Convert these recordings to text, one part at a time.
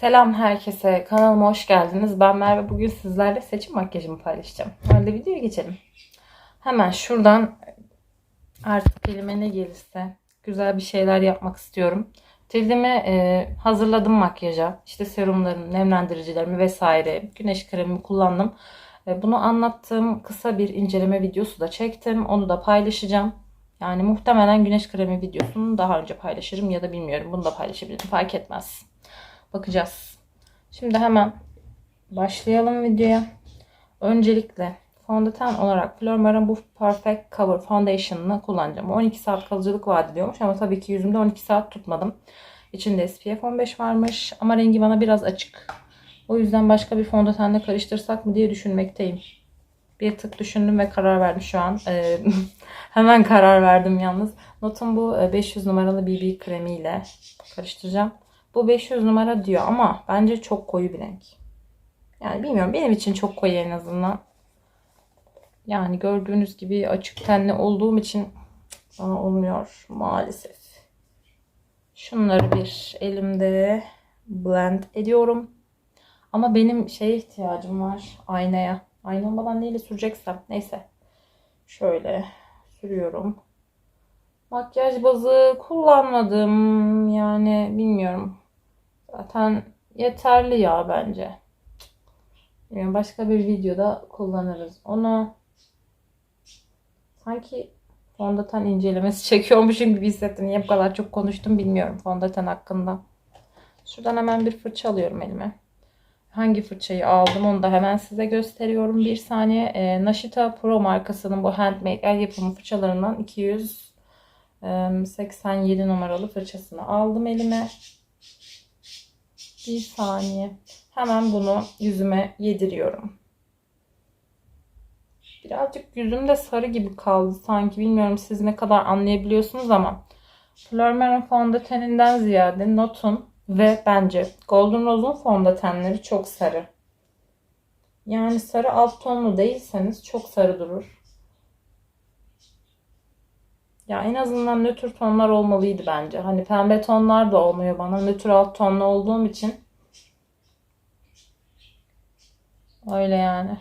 Selam herkese. Kanalıma hoş geldiniz. Ben Merve. Bugün sizlerle seçim makyajımı paylaşacağım. Hadi videoya geçelim. Hemen şuradan artık elime ne gelirse güzel bir şeyler yapmak istiyorum. Cildimi e, hazırladım makyaja. İşte serumlarımı, nemlendiricilerimi vesaire, güneş kremimi kullandım. E, bunu anlattığım kısa bir inceleme videosu da çektim. Onu da paylaşacağım. Yani muhtemelen güneş kremi videosunu daha önce paylaşırım ya da bilmiyorum. Bunu da paylaşabilirim. Fark etmez. Bakacağız. Şimdi hemen başlayalım videoya. Öncelikle fondöten olarak Flormar'ın bu Perfect Cover Foundation'ını kullanacağım. 12 saat kalıcılık vaat ediyormuş ama tabii ki yüzümde 12 saat tutmadım. İçinde SPF 15 varmış ama rengi bana biraz açık. O yüzden başka bir fondötenle karıştırsak mı diye düşünmekteyim. Bir tık düşündüm ve karar verdim şu an. Ee, hemen karar verdim yalnız. Notum bu 500 numaralı BB kremiyle karıştıracağım. Bu 500 numara diyor ama bence çok koyu bir renk. Yani bilmiyorum benim için çok koyu en azından. Yani gördüğünüz gibi açık tenli olduğum için bana olmuyor maalesef. Şunları bir elimde blend ediyorum. Ama benim şeye ihtiyacım var aynaya. Ayna olmadan neyle süreceksem. Neyse. Şöyle sürüyorum. Makyaj bazı kullanmadım. Yani bilmiyorum. Zaten yeterli ya bence. Yani başka bir videoda kullanırız onu. Sanki fondöten incelemesi çekiyormuşum gibi hissettim. Niye bu kadar çok konuştum bilmiyorum fondöten hakkında. Şuradan hemen bir fırça alıyorum elime. Hangi fırçayı aldım onu da hemen size gösteriyorum. Bir saniye. E, Nashita Pro markasının bu handmade el yapımı fırçalarından 287 numaralı fırçasını aldım elime. Bir saniye. Hemen bunu yüzüme yediriyorum. Birazcık yüzümde sarı gibi kaldı sanki. Bilmiyorum siz ne kadar anlayabiliyorsunuz ama Flormer'ın fondöteninden ziyade Not'un ve bence Golden Rose'un fondötenleri çok sarı. Yani sarı alt tonlu değilseniz çok sarı durur. Ya en azından nötr tonlar olmalıydı bence. Hani pembe tonlar da olmuyor bana. Nötr alt tonlu olduğum için. Öyle yani.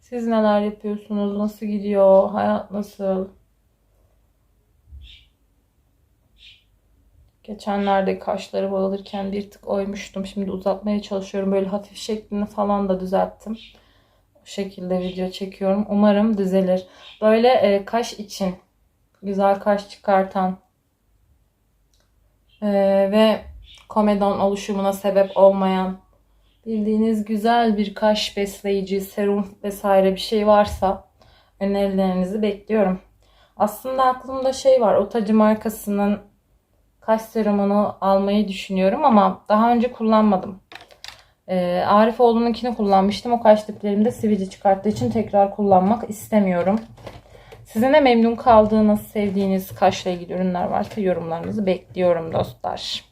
Siz neler yapıyorsunuz? Nasıl gidiyor? Hayat nasıl? Geçenlerde kaşları bağlarken bir tık oymuştum. Şimdi uzatmaya çalışıyorum. Böyle hafif şeklini falan da düzelttim. O şekilde video çekiyorum. Umarım düzelir. Böyle e, kaş için güzel kaş çıkartan e, ve komedon oluşumuna sebep olmayan bildiğiniz güzel bir kaş besleyici, serum vesaire bir şey varsa önerilerinizi bekliyorum. Aslında aklımda şey var. Otacı markasının kaş serumunu almayı düşünüyorum ama daha önce kullanmadım. Ee, Arifoğlu'nunkini kullanmıştım. O kaş diplerimde sivilce çıkarttığı için tekrar kullanmak istemiyorum. Sizin de memnun kaldığınız, sevdiğiniz kaşla ilgili ürünler varsa yorumlarınızı bekliyorum dostlar.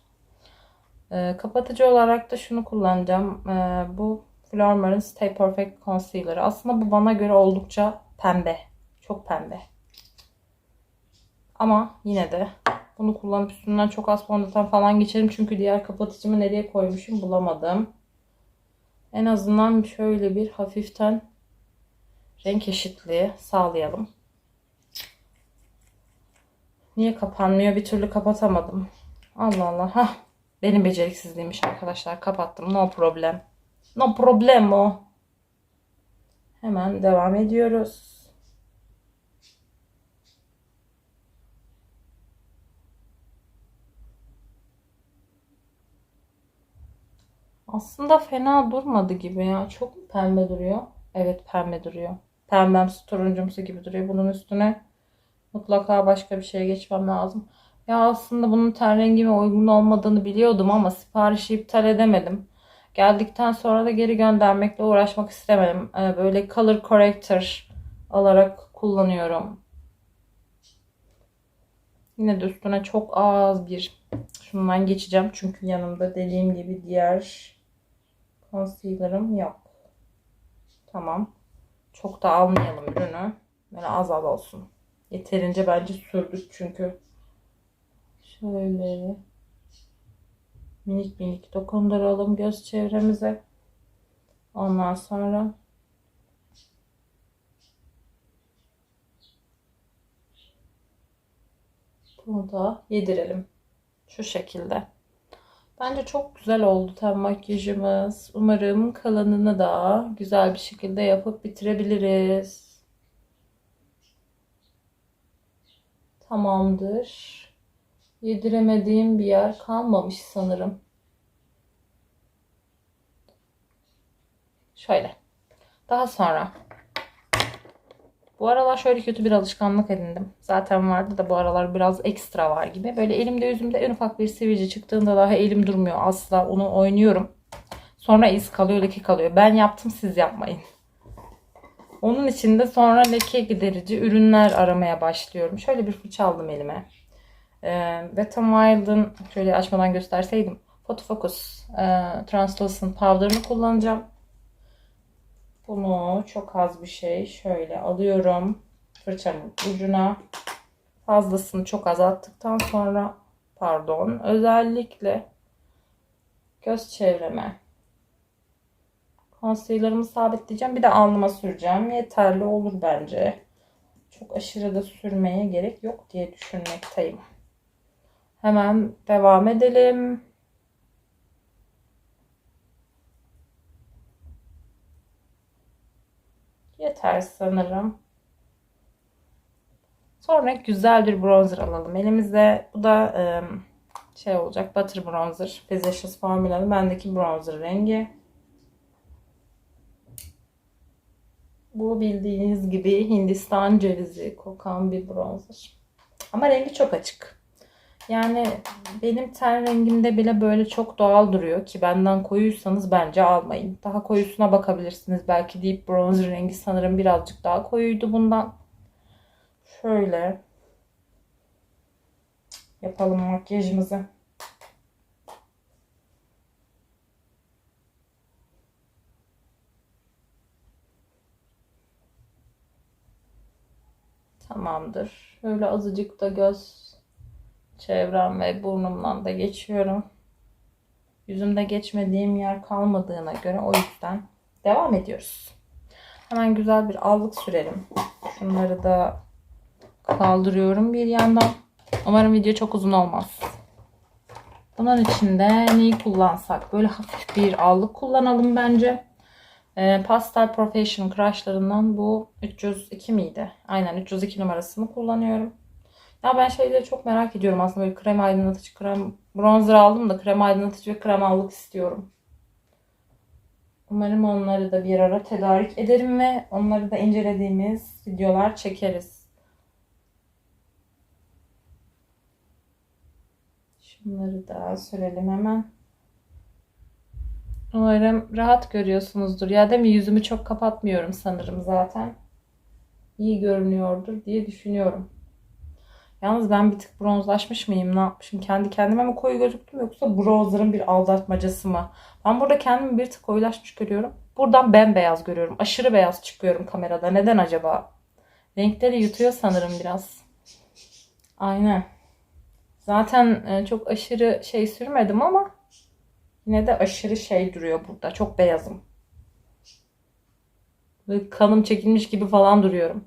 Ee, kapatıcı olarak da şunu kullanacağım. Ee, bu Flormar'ın Stay Perfect Concealer. Aslında bu bana göre oldukça pembe. Çok pembe. Ama yine de bunu kullanıp üstünden çok az fondöten falan geçerim. Çünkü diğer kapatıcımı nereye koymuşum bulamadım. En azından şöyle bir hafiften renk eşitliği sağlayalım. Niye kapanmıyor? Bir türlü kapatamadım. Allah Allah. Hah. Benim beceriksizliğimmiş arkadaşlar. Kapattım. No problem. No problemo. Hemen devam ediyoruz. Aslında fena durmadı gibi ya. Çok mu pembe duruyor? Evet pembe duruyor. Pembemsi turuncumsu gibi duruyor. Bunun üstüne mutlaka başka bir şeye geçmem lazım. Ya aslında bunun ten rengime uygun olmadığını biliyordum ama siparişi iptal edemedim. Geldikten sonra da geri göndermekle uğraşmak istemedim. Ee, böyle color corrector alarak kullanıyorum. Yine de üstüne çok az bir şundan geçeceğim. Çünkü yanımda dediğim gibi diğer concealer'ım yok. Tamam. Çok da almayalım ürünü. Böyle az az olsun. Yeterince bence sürdük çünkü. Şöyle. minik minik dokunduralım göz çevremize. Ondan sonra bunu da yedirelim. Şu şekilde. Bence çok güzel oldu ten makyajımız. Umarım kalanını da güzel bir şekilde yapıp bitirebiliriz. Tamamdır. Yediremediğim bir yer kalmamış sanırım. Şöyle. Daha sonra bu aralar şöyle kötü bir alışkanlık edindim. Zaten vardı da bu aralar biraz ekstra var gibi. Böyle elimde yüzümde en ufak bir sivilce çıktığında daha elim durmuyor asla. Onu oynuyorum. Sonra iz kalıyor, leke kalıyor. Ben yaptım siz yapmayın. Onun için de sonra leke giderici ürünler aramaya başlıyorum. Şöyle bir fırça aldım elime. Ee, Wild'ın şöyle açmadan gösterseydim. Photo Focus e, Translucent Powder'ını kullanacağım. Bunu çok az bir şey şöyle alıyorum fırçamın ucuna. Fazlasını çok az attıktan sonra pardon özellikle göz çevreme concealer'ımı sabitleyeceğim. Bir de alnıma süreceğim. Yeterli olur bence. Çok aşırı da sürmeye gerek yok diye düşünmekteyim. Hemen devam edelim. Yeter sanırım. Sonra güzel bir bronzer alalım elimizde. Bu da şey olacak. Butter Bronzer. Physicians Formula'nın bendeki bronzer rengi. Bu bildiğiniz gibi Hindistan cevizi kokan bir bronzer. Ama rengi çok açık. Yani benim ten rengimde bile böyle çok doğal duruyor ki benden koyuysanız bence almayın. Daha koyusuna bakabilirsiniz. Belki Deep Bronzer rengi sanırım birazcık daha koyuydu bundan. Şöyle yapalım makyajımızı. Tamamdır. Şöyle azıcık da göz çevrem ve burnumdan da geçiyorum. Yüzümde geçmediğim yer kalmadığına göre o yüzden devam ediyoruz. Hemen güzel bir allık sürelim. Şunları da kaldırıyorum bir yandan. Umarım video çok uzun olmaz. Bunun için de neyi kullansak? Böyle hafif bir allık kullanalım bence. E, Pastel Professional Crush'larından bu 302 miydi? Aynen 302 numarasını kullanıyorum. Ya ben şeyleri çok merak ediyorum aslında böyle krem aydınlatıcı, krem bronzer aldım da krem aydınlatıcı ve krem allık istiyorum. Umarım onları da bir ara tedarik ederim ve onları da incelediğimiz videolar çekeriz. Şunları da sürelim hemen. Umarım rahat görüyorsunuzdur. Ya değil mi? Yüzümü çok kapatmıyorum sanırım zaten. İyi görünüyordur diye düşünüyorum. Yalnız ben bir tık bronzlaşmış mıyım? Ne yapmışım? Kendi kendime mi koyu gözüktüm yoksa bronzerın bir aldatmacası mı? Ben burada kendimi bir tık koyulaşmış görüyorum. Buradan bembeyaz görüyorum. Aşırı beyaz çıkıyorum kamerada. Neden acaba? Renkleri yutuyor sanırım biraz. Aynen. Zaten e, çok aşırı şey sürmedim ama yine de aşırı şey duruyor burada. Çok beyazım. Böyle kanım çekilmiş gibi falan duruyorum.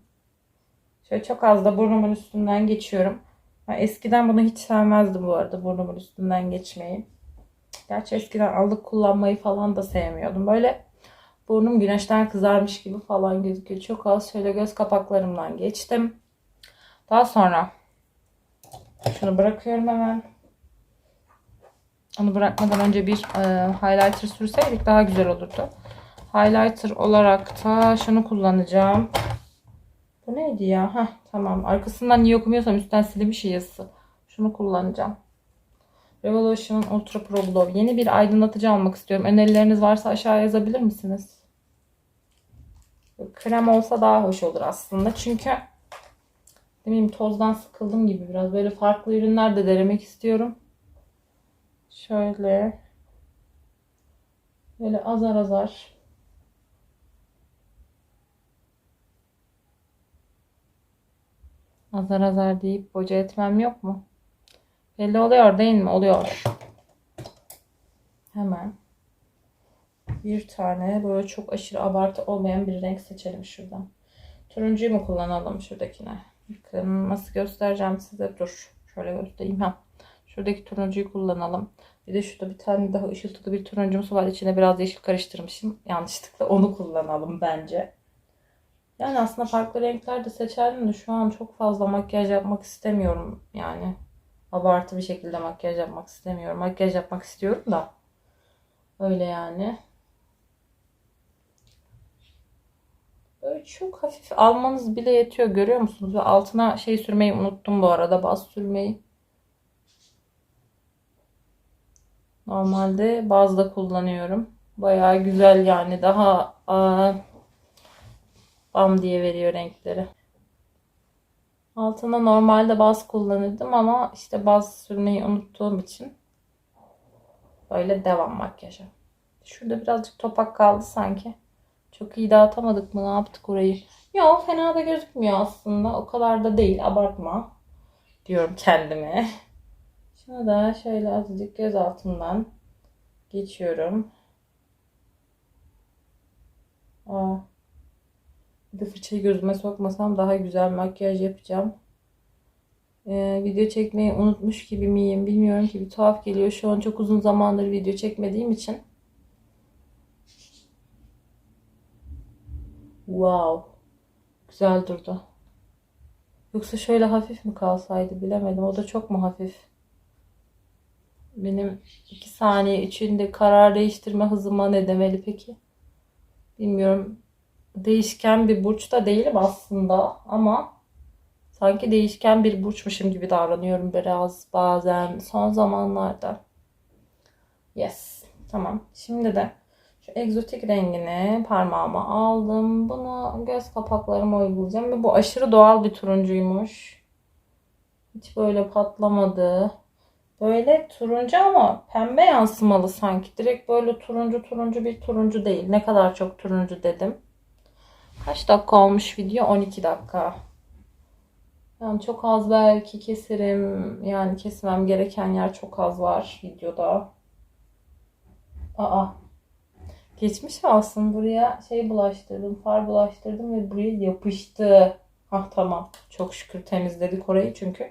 Şöyle çok az da burnumun üstünden geçiyorum. Ben eskiden bunu hiç sevmezdim bu arada burnumun üstünden geçmeyi. Gerçi eskiden aldık kullanmayı falan da sevmiyordum. Böyle burnum güneşten kızarmış gibi falan gözüküyor. Çok az şöyle göz kapaklarımdan geçtim. Daha sonra şunu bırakıyorum hemen. Onu bırakmadan önce bir e, highlighter sürseydik daha güzel olurdu. Highlighter olarak da şunu kullanacağım. Bu neydi ya? Heh, tamam. Arkasından niye okumuyorsam üstten silinmiş yazısı. Şunu kullanacağım. Revolution'un Ultra Pro Glow. Yeni bir aydınlatıcı almak istiyorum. Önerileriniz varsa aşağı yazabilir misiniz? Krem olsa daha hoş olur aslında. Çünkü demeyeyim tozdan sıkıldım gibi biraz. Böyle farklı ürünler de denemek istiyorum. Şöyle. Böyle azar azar Azar azar deyip boca etmem yok mu? Belli oluyor değil mi? Oluyor. hemen bir tane böyle çok aşırı abartı olmayan bir renk seçelim şuradan. Turuncuyu mu kullanalım şuradakine? Nasıl göstereceğim size. Dur. Şöyle göstereyim. Ha. Şuradaki turuncuyu kullanalım. Bir de şurada bir tane daha ışıltılı bir turuncumuz var. İçine biraz yeşil karıştırmışım. Yanlışlıkla onu kullanalım bence. Yani aslında farklı renkler de seçerdim de şu an çok fazla makyaj yapmak istemiyorum. Yani abartı bir şekilde makyaj yapmak istemiyorum. Makyaj yapmak istiyorum da. Öyle yani. Böyle çok hafif almanız bile yetiyor. Görüyor musunuz? Ve altına şey sürmeyi unuttum bu arada. Baz sürmeyi. Normalde bazda kullanıyorum. Bayağı güzel yani. Daha aa, bam diye veriyor renkleri. Altına normalde baz kullanırdım ama işte baz sürmeyi unuttuğum için böyle devam makyaja. Şurada birazcık topak kaldı sanki. Çok iyi dağıtamadık mı? Ne yaptık orayı? Yok fena da gözükmüyor aslında. O kadar da değil. Abartma. Diyorum kendime. Şunu da şöyle azıcık göz altından geçiyorum. Aa. Bir de fırçayı gözüme sokmasam daha güzel makyaj yapacağım. Ee, video çekmeyi unutmuş gibi miyim bilmiyorum ki bir tuhaf geliyor. Şu an çok uzun zamandır video çekmediğim için. Wow. Güzel durdu. Yoksa şöyle hafif mi kalsaydı bilemedim. O da çok mu hafif? Benim iki saniye içinde karar değiştirme hızıma ne demeli peki? Bilmiyorum. Değişken bir burç da değilim aslında ama sanki değişken bir burçmuşum gibi davranıyorum biraz bazen son zamanlarda. Yes. Tamam. Şimdi de şu egzotik rengini parmağıma aldım. Bunu göz kapaklarıma uygulayacağım. Ve bu aşırı doğal bir turuncuymuş. Hiç böyle patlamadı. Böyle turuncu ama pembe yansımalı sanki. Direkt böyle turuncu turuncu bir turuncu değil. Ne kadar çok turuncu dedim. Kaç dakika olmuş video? 12 dakika. Yani çok az belki keserim. Yani kesmem gereken yer çok az var videoda. Aa. Geçmiş olsun buraya şey bulaştırdım. Far bulaştırdım ve buraya yapıştı. Ah tamam. Çok şükür temizledik orayı çünkü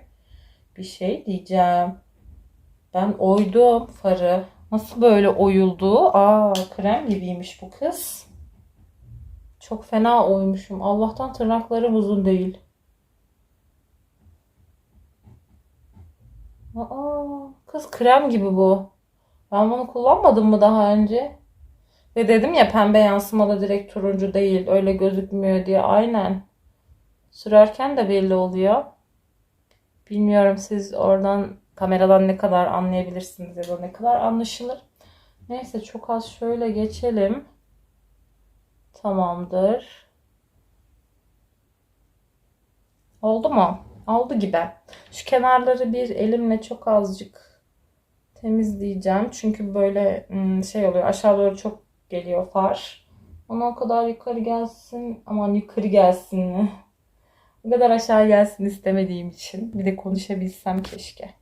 bir şey diyeceğim. Ben oydum farı. Nasıl böyle oyuldu? Aa krem gibiymiş bu kız. Çok fena oymuşum. Allah'tan tırnaklarım uzun değil. Aa, kız krem gibi bu. Ben bunu kullanmadım mı daha önce? Ve dedim ya pembe yansımalı direkt turuncu değil. Öyle gözükmüyor diye. Aynen. Sürerken de belli oluyor. Bilmiyorum siz oradan kameradan ne kadar anlayabilirsiniz ya da ne kadar anlaşılır. Neyse çok az şöyle geçelim. Tamamdır. Oldu mu? Oldu gibi. Şu kenarları bir elimle çok azıcık temizleyeceğim. Çünkü böyle ım, şey oluyor. Aşağı doğru çok geliyor far. Ona o kadar yukarı gelsin. Aman yukarı gelsin mi? O kadar aşağı gelsin istemediğim için. Bir de konuşabilsem keşke.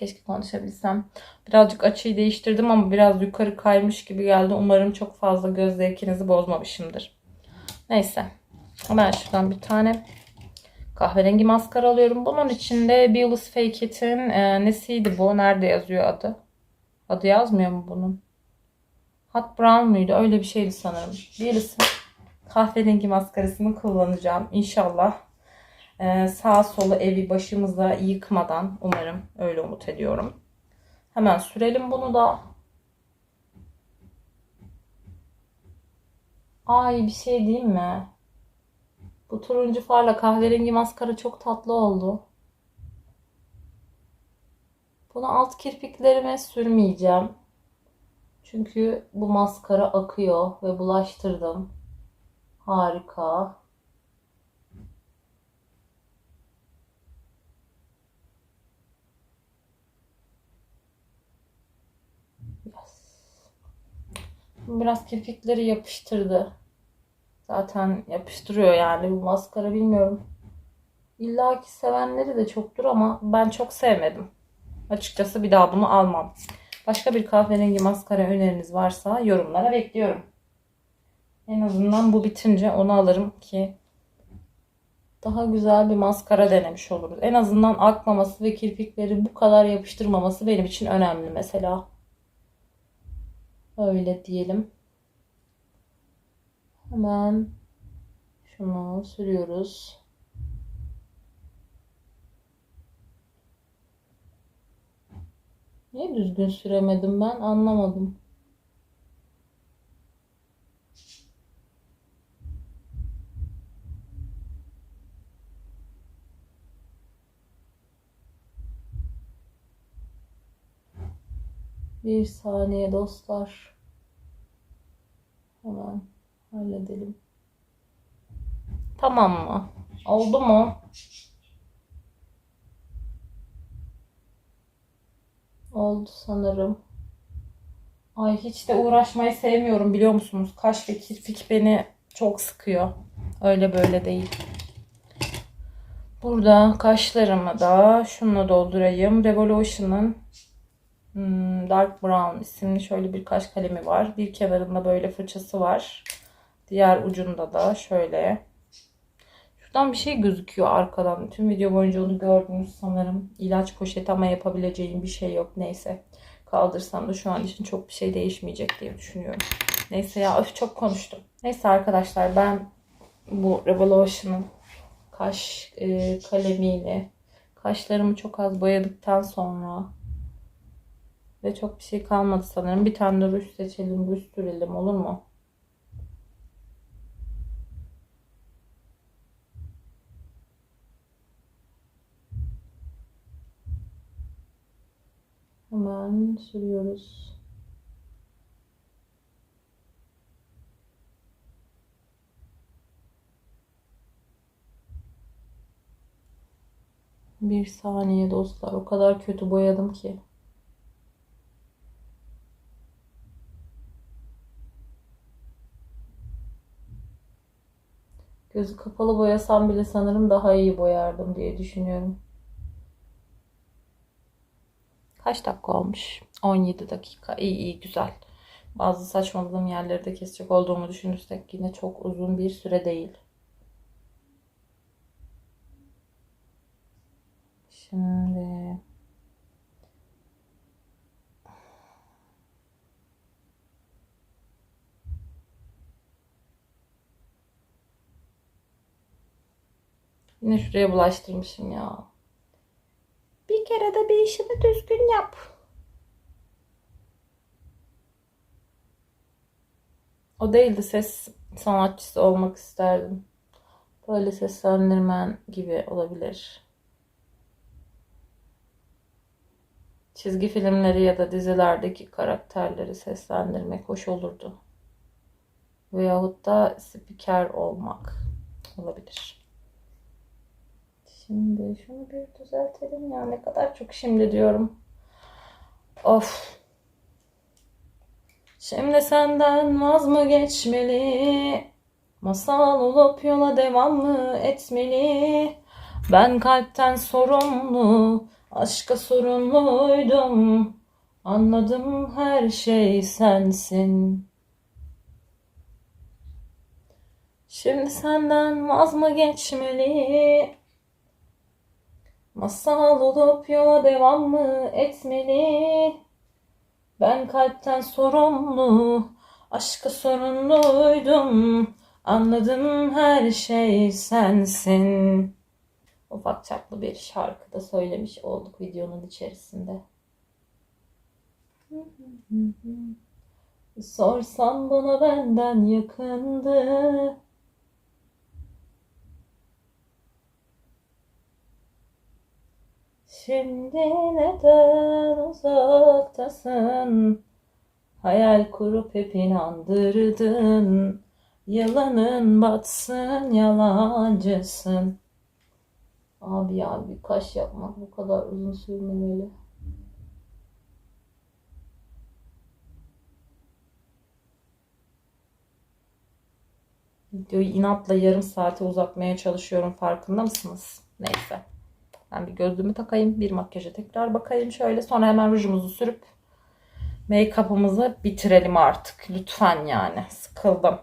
Keşke konuşabilsem. Birazcık açıyı değiştirdim ama biraz yukarı kaymış gibi geldi. Umarım çok fazla göz zevkinizi bozmamışımdır. Neyse. Ben şuradan bir tane kahverengi maskara alıyorum. Bunun içinde Beulis Fake It'in e, nesiydi bu? Nerede yazıyor adı? Adı yazmıyor mu bunun? Hot Brown muydu? Öyle bir şeydi sanırım. Beulis'in kahverengi maskarasını kullanacağım. İnşallah ee, sağ solu evi başımıza yıkmadan umarım öyle umut ediyorum. Hemen sürelim bunu da. Ay bir şey diyeyim mi? Bu turuncu farla kahverengi maskara çok tatlı oldu. Bunu alt kirpiklerime sürmeyeceğim. Çünkü bu maskara akıyor ve bulaştırdım. Harika. Biraz kirpikleri yapıştırdı. Zaten yapıştırıyor yani bu maskara bilmiyorum. İlla ki sevenleri de çoktur ama ben çok sevmedim. Açıkçası bir daha bunu almam. Başka bir kahverengi maskara öneriniz varsa yorumlara bekliyorum. En azından bu bitince onu alırım ki daha güzel bir maskara denemiş oluruz. En azından akmaması ve kirpikleri bu kadar yapıştırmaması benim için önemli mesela. Öyle diyelim. Hemen şunu sürüyoruz. Niye düzgün süremedim ben anlamadım. Bir saniye dostlar. Hemen halledelim. Tamam mı? Oldu mu? Oldu sanırım. Ay hiç de uğraşmayı sevmiyorum biliyor musunuz? Kaş ve kirpik beni çok sıkıyor. Öyle böyle değil. Burada kaşlarımı da şununla doldurayım. Revolution'ın Dark Brown isimli şöyle bir kaş kalemi var. Bir kenarında böyle fırçası var. Diğer ucunda da şöyle. Şuradan bir şey gözüküyor arkadan. Tüm video boyunca onu gördünüz sanırım. İlaç poşeti ama yapabileceğim bir şey yok. Neyse. Kaldırsam da şu an için çok bir şey değişmeyecek diye düşünüyorum. Neyse ya öf çok konuştum. Neyse arkadaşlar ben bu Revolution'ın kaş e, kalemiyle kaşlarımı çok az boyadıktan sonra ve çok bir şey kalmadı sanırım. Bir tane de ruj seçelim, ruj sürelim olur mu? Hemen sürüyoruz. Bir saniye dostlar. O kadar kötü boyadım ki. Gözü kapalı boyasam bile sanırım daha iyi boyardım diye düşünüyorum. Kaç dakika olmuş? 17 dakika. İyi iyi güzel. Bazı saçmaladığım yerleri de kesecek olduğumu düşünürsek yine çok uzun bir süre değil. Şimdi Yine şuraya bulaştırmışım ya. Bir kere de bir işini düzgün yap. O değildi ses sanatçısı olmak isterdim. Böyle seslendirmen gibi olabilir. Çizgi filmleri ya da dizilerdeki karakterleri seslendirmek hoş olurdu. Veyahut da spiker olmak olabilir. Şimdi şunu bir düzeltelim ya. Ne kadar çok şimdi diyorum. Of. Şimdi senden vaz mı geçmeli? Masal olup yola devam mı etmeli? Ben kalpten sorumlu, aşka sorumluydum. Anladım her şey sensin. Şimdi senden vaz mı geçmeli? Masal olup yola devam mı etmeli? Ben kalpten sorumlu, aşka sorumluydum. Anladım her şey sensin. Ufak çaplı bir şarkı da söylemiş olduk videonun içerisinde. Sorsan bana benden yakındı. Şimdi neden uzaktasın? Hayal kurup hep inandırdın. Yalanın batsın, yalancısın. Abi ya bir kaş yapmak bu kadar uzun sürmemeli. Videoyu inatla yarım saate uzatmaya çalışıyorum farkında mısınız? Neyse. Ben bir gözlüğümü takayım. Bir makyaja tekrar bakayım şöyle. Sonra hemen rujumuzu sürüp Make-up'ımızı bitirelim artık. Lütfen yani. Sıkıldım.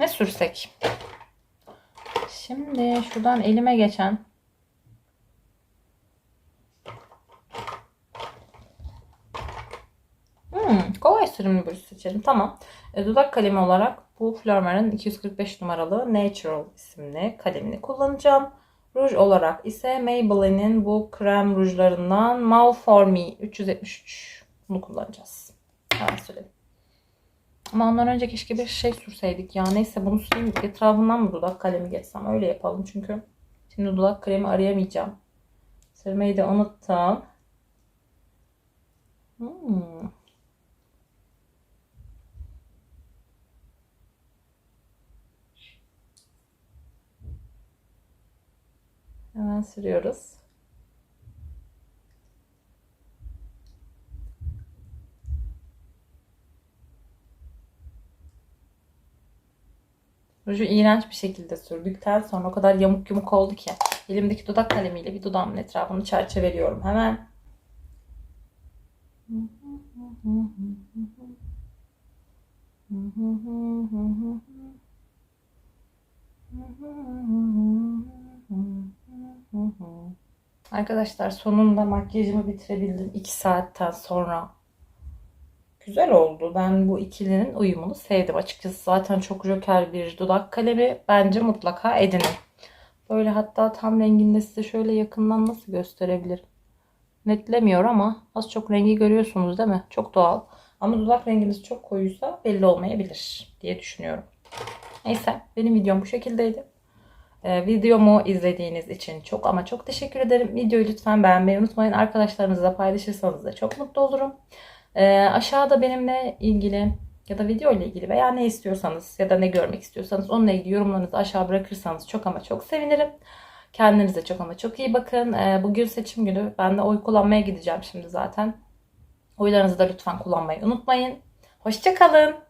Ne sürsek? Şimdi şuradan elime geçen Hmm, kolay sürümlü bir seçelim. Tamam. E, dudak kalemi olarak bu Flormar'ın 245 numaralı Natural isimli kalemini kullanacağım. Ruj olarak ise Maybelline'in bu krem rujlarından Mauve For Me 373. Bunu kullanacağız. Hemen söyleyeyim. Ama ondan önce keşke bir şey sürseydik ya. Neyse bunu süreyim. Etrafından mı dudak kalemi geçsem? Öyle yapalım çünkü. Şimdi dudak kremi arayamayacağım. Sürmeyi de unuttum. Hmm. Hemen sürüyoruz. Ruju iğrenç bir şekilde sürdükten sonra o kadar yamuk yumuk oldu ki elimdeki dudak kalemiyle bir dudağımın etrafını çerçeveliyorum hemen. Arkadaşlar sonunda makyajımı bitirebildim 2 saatten sonra. Güzel oldu. Ben bu ikilinin uyumunu sevdim. Açıkçası zaten çok joker bir dudak kalemi. Bence mutlaka edinin. Böyle hatta tam renginde size şöyle yakından nasıl gösterebilirim? Netlemiyor ama az çok rengi görüyorsunuz değil mi? Çok doğal. Ama dudak renginiz çok koyuysa belli olmayabilir diye düşünüyorum. Neyse benim videom bu şekildeydi. Ee, videomu izlediğiniz için çok ama çok teşekkür ederim. Videoyu lütfen beğenmeyi unutmayın. Arkadaşlarınızla paylaşırsanız da çok mutlu olurum. Ee, aşağıda benimle ilgili ya da video ile ilgili veya ne istiyorsanız ya da ne görmek istiyorsanız onunla ilgili yorumlarınızı aşağı bırakırsanız çok ama çok sevinirim. Kendinize çok ama çok iyi bakın. Ee, bugün seçim günü. Ben de oy kullanmaya gideceğim şimdi zaten. Oylarınızı da lütfen kullanmayı unutmayın. Hoşçakalın.